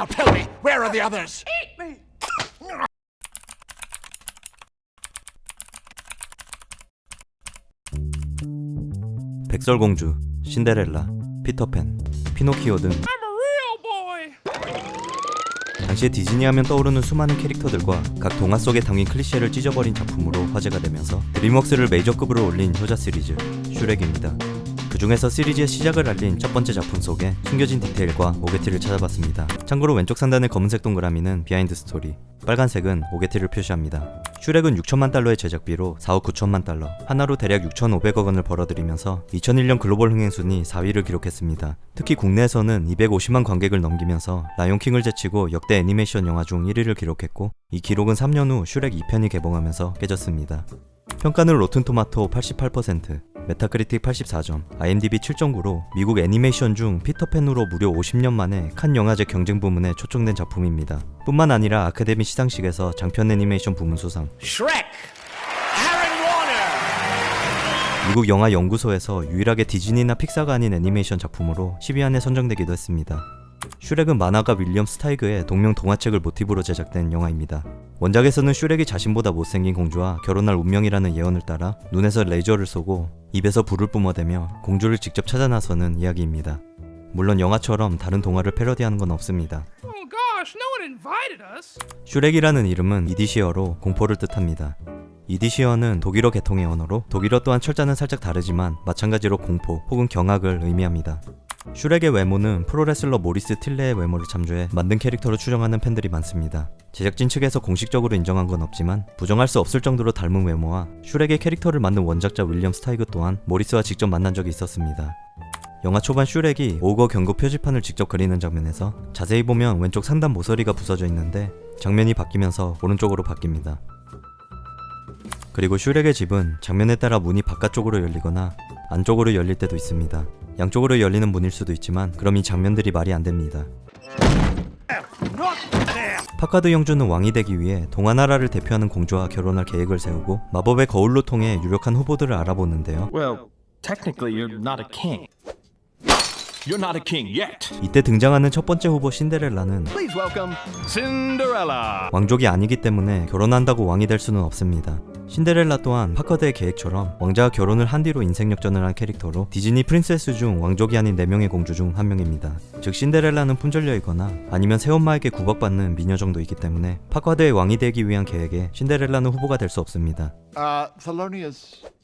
Now tell me, where are the others? 백설공주, 신데렐라, 피터팬, 피노키오 등 당시에 디즈니 하면 떠오르는 수많은 캐릭터들과 각 동화 속에 담긴 클리셰를 찢어버린 작품으로 화제가 되면서 드림웍스를 메이저급으로 올린 효자 시리즈 슈렉입니다. 그 중에서 시리즈의 시작을 알린 첫 번째 작품 속에 숨겨진 디테일과 오게티를 찾아봤습니다. 참고로 왼쪽 상단의 검은색 동그라미는 비하인드 스토리, 빨간색은 오게티를 표시합니다. 슈렉은 6천만 달러의 제작비로 4억 9천만 달러, 하나로 대략 6,500억 원을 벌어들이면서 2001년 글로벌 흥행 순위 4위를 기록했습니다. 특히 국내에서는 250만 관객을 넘기면서 라이온킹을 제치고 역대 애니메이션 영화 중 1위를 기록했고 이 기록은 3년 후 슈렉 2편이 개봉하면서 깨졌습니다. 평가는 로튼토마토 88%, 메타크리틱 84점, IMDb 7.9로 미국 애니메이션 중 피터팬으로 무려 50년 만에 칸 영화제 경쟁 부문에 초청된 작품입니다. 뿐만 아니라 아카데미 시상식에서 장편 애니메이션 부문 수상, Shrek! Warner! 미국 영화 연구소에서 유일하게 디즈니나 픽사가 아닌 애니메이션 작품으로 10위 안에 선정되기도 했습니다. 슈렉은 만화가 윌리엄 스타이그의 동명 동화책을 모티브로 제작된 영화입니다. 원작에서는 슈렉이 자신보다 못생긴 공주와 결혼할 운명이라는 예언을 따라 눈에서 레이저를 쏘고 입에서 불을 뿜어대며 공주를 직접 찾아 나서는 이야기입니다. 물론 영화처럼 다른 동화를 패러디하는 건 없습니다. Oh. 슈렉이라는 이름은 이디시어로 공포를 뜻합니다. 이디시어는 독일어 계통의 언어로 독일어 또한 철자는 살짝 다르지만 마찬가지로 공포 혹은 경악을 의미합니다. 슈렉의 외모는 프로레슬러 모리스 틸레의 외모를 참조해 만든 캐릭터로 추정하는 팬들이 많습니다. 제작진 측에서 공식적으로 인정한 건 없지만 부정할 수 없을 정도로 닮은 외모와 슈렉의 캐릭터를 만든 원작자 윌리엄 스타이그 또한 모리스와 직접 만난 적이 있었습니다. 영화 초반 슈렉이 오거 경고 표지판을 직접 그리는 장면에서 자세히 보면 왼쪽 상단 모서리가 부서져 있는데 장면이 바뀌면서 오른쪽으로 바뀝니다. 그리고 슈렉의 집은 장면에 따라 문이 바깥쪽으로 열리거나 안쪽으로 열릴 때도 있습니다. 양쪽으로 열리는 문일 수도 있지만 그럼 이 장면들이 말이 안 됩니다. 파카드 영주는 왕이 되기 위해 동화나라를 대표하는 공주와 결혼할 계획을 세우고 마법의 거울로 통해 유력한 후보들을 알아보는데요. Well, technically, you're not a king. You're not a king yet. 이때 등장하는 첫 번째 후보 신데렐라는 Please welcome Cinderella. 왕족이 아니기 때문에 결혼한다고 왕이 될 수는 없습니다. 신데렐라 또한 파커드의 계획처럼 왕자와 결혼을 한 뒤로 인생 역전을 한 캐릭터로 디즈니 프린세스 중 왕족이 아닌 4명의 공주 중 한 명입니다. 즉 신데렐라는 품절녀이거나 아니면 새엄마에게 구박받는 미녀 정도이기 때문에 파커드의 왕이 되기 위한 계획에 신데렐라는 후보가 될 수 없습니다. Uh.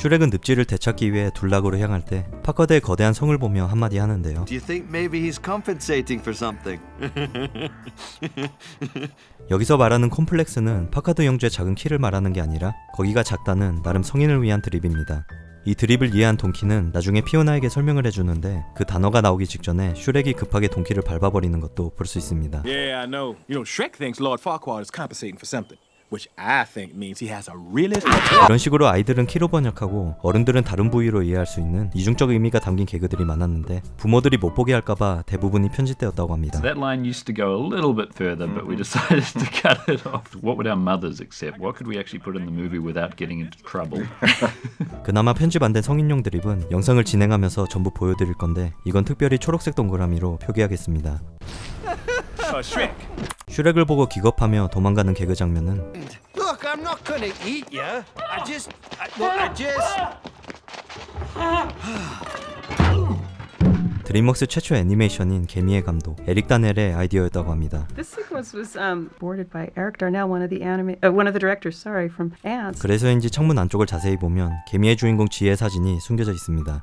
슈렉은 늪지를 되찾기 위해 둘락으로 향할 때 파커드의 거대한 성을 보며 한마디 하는데요. Do you think maybe he's compensating for something? 여기서 말하는 콤플렉스는 파카드 영주의 작은 키를 말하는 게 아니라 거기가 작다는 나름 성인을 위한 드립입니다. 이 드립을 이해한 돈키는 나중에 피오나에게 설명을 해주는데 그 단어가 나오기 직전에 슈렉이 급하게 돈키를 밟아버리는 것도 볼 수 있습니다. Yeah, I know. You know, Shrek thinks Lord Farquaad is compensating for something, which I think means he has a really. 이런 식으로 아이들은 키로 번역하고 어른들은 다른 부위로 이해할 수 있는 이중적 의미가 담긴 개그들이 많았는데 부모들이 못 보게 할까봐 대부분이 편집되었다고 합니다. That line used to go a little bit further, but we decided to cut it off. What would our mothers accept? What could we actually put in the movie without getting into trouble? 그나마 편집 안 된 성인용 드립은 영상을 진행하면서 전부 보여드릴 건데 이건 특별히 초록색 동그라미로 표기하겠습니다. Uh, Shrek. 슈렉을 보고 기겁하며 도망가는 개그 장면은 Look, I'm not gonna eat you. I just, I, look, I just. 드림웍스 최초 애니메이션인 개미의 감독 에릭 다넬의 아이디어였다고 합니다. This sequence was um, boarded by Eric Darnell, one of the anime, uh, one of the directors. Sorry, from Ants. 그래서인지 창문 안쪽을 자세히 보면 개미의 주인공 지의 사진이 숨겨져 있습니다.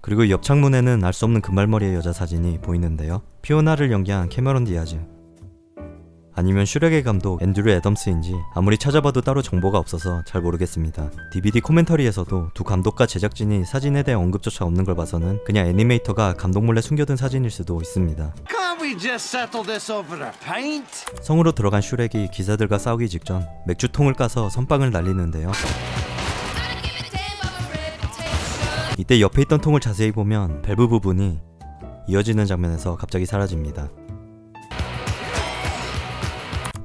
그리고 옆 창문에는 알 수 없는 금발머리의 여자 사진이 보이는데요. 피오나를 연기한 캐머런 디아즈. 아니면 슈렉의 감독 앤드류 애덤스인지 아무리 찾아봐도 따로 정보가 없어서 잘 모르겠습니다. DVD 코멘터리에서도 두 감독과 제작진이 사진에 대해 언급조차 없는 걸 봐서는 그냥 애니메이터가 감독 몰래 숨겨둔 사진일 수도 있습니다. 성으로 들어간 슈렉이 기사들과 싸우기 직전 맥주통을 까서 선빵을 날리는데요. 이때 옆에 있던 통을 자세히 보면 밸브 부분이 이어지는 장면에서 갑자기 사라집니다.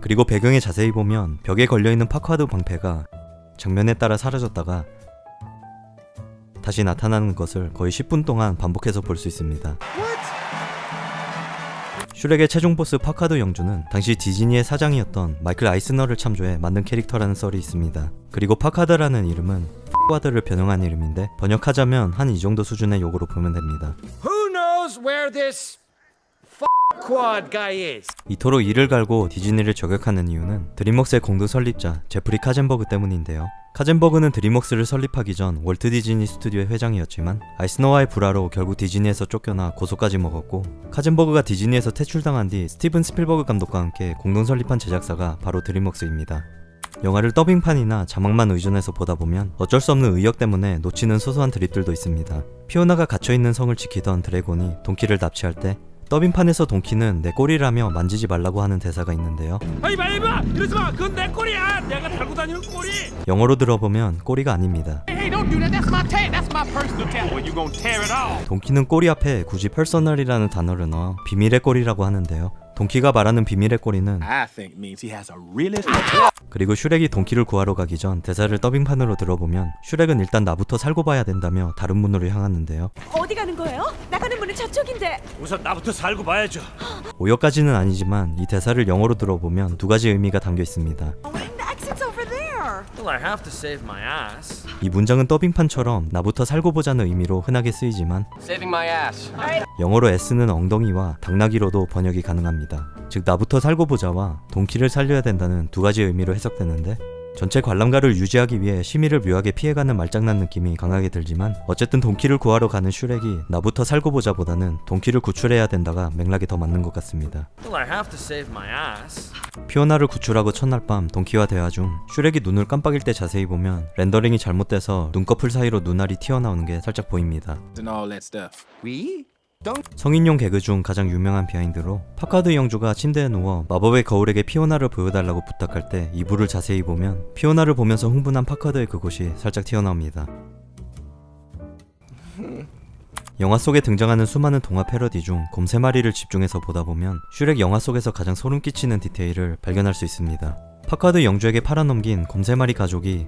그리고 배경에 자세히 보면 벽에 걸려있는 파크하드 방패가 장면에 따라 사라졌다가 다시 나타나는 것을 거의 10분 동안 반복해서 볼 수 있습니다. 슈렉의 최종 보스 파카드 영주는 당시 디즈니의 사장이었던 마이클 아이스너를 참조해 만든 캐릭터라는 썰이 있습니다. 그리고 파카드라는 이름은 X과드를 변형한 이름인데 번역하자면 한 이 정도 수준의 욕으로 보면 됩니다. 이토록 이를 갈고 디즈니를 저격하는 이유는 드림웍스의 공동 설립자 제프리 카젠버그 때문인데요. 카젠버그는 드림웍스를 설립하기 전 월트 디즈니 스튜디오의 회장이었지만 아이스너와의 불화로 결국 디즈니에서 쫓겨나 고소까지 먹었고 카젠버그가 디즈니에서 퇴출당한 뒤 스티븐 스필버그 감독과 함께 공동 설립한 제작사가 바로 드림웍스입니다. 영화를 더빙판이나 자막만 의존해서 보다 보면 어쩔 수 없는 의역 때문에 놓치는 소소한 드립들도 있습니다. 피오나가 갇혀있는 성을 지키던 드래곤이 동키를 납치할 때 더빙판에서 동키는 내 꼬리라며 만지지 말라고 하는 대사가 있는데요. Hey, baby! 이러지 마! 그건 내 꼬리야! 내가 달고 다니는 꼬리! 영어로 들어보면 꼬리가 아닙니다. Hey, don't do that! That's my tail! That's my personal tail! Well, you gonna tear it off! 동키는 꼬리 앞에 굳이 personal이라는 단어를 넣어 비밀의 꼬리라고 하는데요. 동키가 말하는 비밀의 꼬리는 I think means he has a really. 그리고 슈렉이 동키를 구하러 가기 전 대사를 더빙판으로 들어보면 슈렉은 일단 나부터 살고 봐야 된다며 다른 문으로 향하는데요. 어디 가는 거예요? 나가는 문은 저쪽인데. 우선 나부터 살고 봐야죠. 오역까지는 아니지만 이 대사를 영어로 들어보면 두 가지 의미가 담겨 있습니다. 이 문장은 더빙판처럼 나부터 살고 보자는 의미로 흔하게 쓰이지만 Saving my ass. 영어로 S는 엉덩이와 당나귀로도 번역이 가능합니다. 즉 나부터 살고 보자와 동키를 살려야 된다는 두 가지 의미로 해석되는데 전체 관람가를 유지하기 위해 심의를 묘하게 피해가는 말장난 느낌이 강하게 들지만 어쨌든 동키를 구하러 가는 슈렉이 나부터 살고 보자 보다는 동키를 구출해야 된다가 맥락이 더 맞는 것 같습니다. Well, I have to save my ass. 피오나를 구출하고 첫날 밤 동키와 대화 중 슈렉이 눈을 깜빡일 때 자세히 보면 렌더링이 잘못돼서 눈꺼풀 사이로 눈알이 튀어나오는 게 살짝 보입니다. 성인용 개그 중 가장 유명한 비하인드로 파카드 영주가 침대에 누워 마법의 거울에게 피오나를 보여달라고 부탁할 때 이불을 자세히 보면 피오나를 보면서 흥분한 파카드의 그곳이 살짝 튀어나옵니다. 영화 속에 등장하는 수많은 동화 패러디 중 곰 세 마리를 집중해서 보다 보면 슈렉 영화 속에서 가장 소름 끼치는 디테일을 발견할 수 있습니다. 파카드 영주에게 팔아넘긴 곰 세 마리 가족이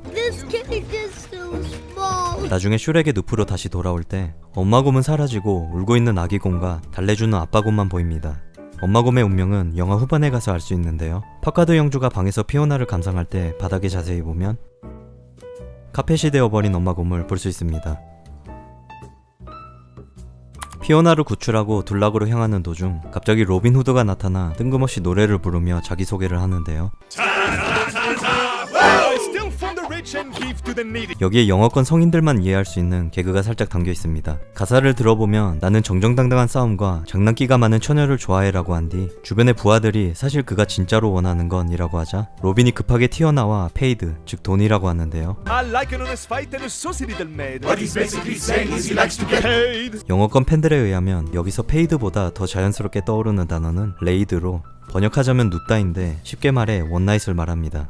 나중에 슈렉의 늪으로 다시 돌아올 때 엄마 곰은 사라지고 울고 있는 아기 곰과 달래주는 아빠 곰만 보입니다. 엄마 곰의 운명은 영화 후반에 가서 알 수 있는데요. 파카드 영주가 방에서 피오나를 감상할 때 바닥에 자세히 보면 카펫이 되어버린 엄마 곰을 볼 수 있습니다. 피오나를 구출하고 둘락으로 향하는 도중 갑자기 로빈 후드가 나타나 뜬금없이 노래를 부르며 자기소개를 하는데요. 여기에 영어권 성인들만 이해할 수 있는 개그가 살짝 담겨 있습니다. 가사를 들어보면 나는 정정당당한 싸움과 장난기가 많은 처녀를 좋아해라고 한 뒤 주변의 부하들이 사실 그가 진짜로 원하는 건이라고 하자 로빈이 급하게 튀어나와 페이드 즉 돈이라고 하는데요. 영어권 팬들에 의하면 여기서 페이드보다 더 자연스럽게 떠오르는 단어는 레이드로 번역하자면 눕다인데 쉽게 말해 원나잇을 말합니다.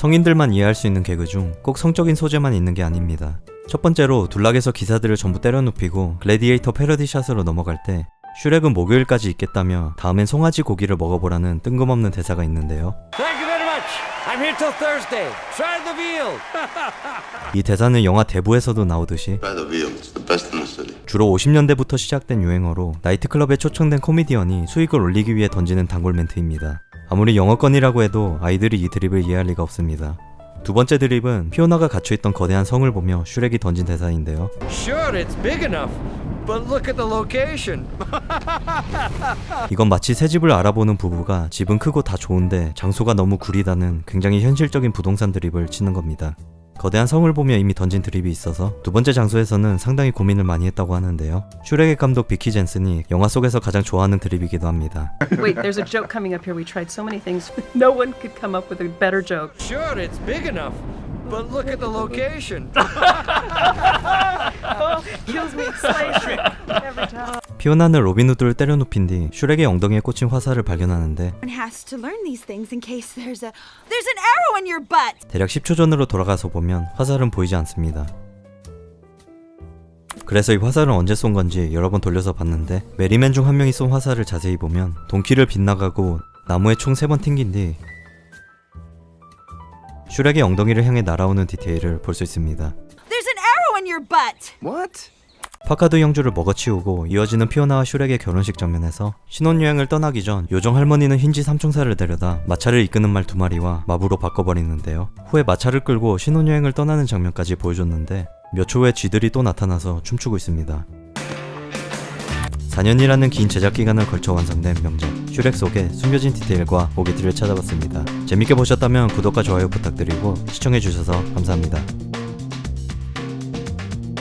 성인들만 이해할 수 있는 개그 중 꼭 성적인 소재만 있는 게 아닙니다. 첫 번째로 둘락에서 기사들을 전부 때려눕히고 글래디에이터 패러디 샷으로 넘어갈 때 슈렉은 목요일까지 있겠다며 다음엔 송아지 고기를 먹어보라는 뜬금없는 대사가 있는데요. Thank you very much. I'm here till Thursday. Try the veal. 이 대사는 영화 대부에서도 나오듯이 Try the veal. It's the best in the city. 주로 50년대부터 시작된 유행어로 나이트클럽에 초청된 코미디언이 수익을 올리기 위해 던지는 단골 멘트입니다. 아무리 영어권이라고 해도 아이들이 이 드립을 이해할 리가 없습니다. 두 번째 드립은 피오나가 갇혀있던 거대한 성을 보며 슈렉이 던진 대사인데요. Sure, it's big enough. But look at the location. 이건 마치 새 집을 알아보는 부부가 집은 크고 다 좋은데 장소가 너무 구리다는 굉장히 현실적인 부동산 드립을 치는 겁니다. 거대한 성을 보며 이미 던진 드립이 있어서 두 번째 장소에서는 상당히 고민을 많이 했다고 하는데요. 슈렉의 감독 비키 젠슨이 영화 속에서 가장 좋아하는 드립이기도 합니다. Wait, there's a joke coming up here. We tried so many things. No one could come up with a better joke. Sure, it's big enough. But look at the location. Kills me time. 피오나는 로빈후드를 때려눕힌 뒤 슈렉의 엉덩이에 꽂힌 화살을 발견하는데 One has to learn these things in case there's a there's an arrow in your butt. 대략 10초 전으로 돌아가서 보면 화살은 보이지 않습니다. 그래서 이 화살은 언제 쏜 건지 여러 번 돌려서 봤는데 메리맨 중 한 명이 쏜 화살을 자세히 보면 동키를 빗나가고 나무에 총 3번 튕긴 뒤 슈렉의 엉덩이를 향해 날아오는 디테일을 볼 수 있습니다. There's an arrow in your butt. What? 파카드 형주를 먹어치우고 이어지는 피오나와 슈렉의 결혼식 장면에서 신혼여행을 떠나기 전 요정 할머니는 흰지 삼총사를 데려다 마차를 이끄는 말 두 마리와 마부로 바꿔버리는데요. 후에 마차를 끌고 신혼여행을 떠나는 장면까지 보여줬는데 몇 초 후에 쥐들이 또 나타나서 춤추고 있습니다. 4년이라는 긴 제작 기간을 걸쳐 완성된 명작 슈렉 속의 숨겨진 디테일과 오게티를 찾아봤습니다. 재밌게 보셨다면 구독과 좋아요 부탁드리고 시청해주셔서 감사합니다.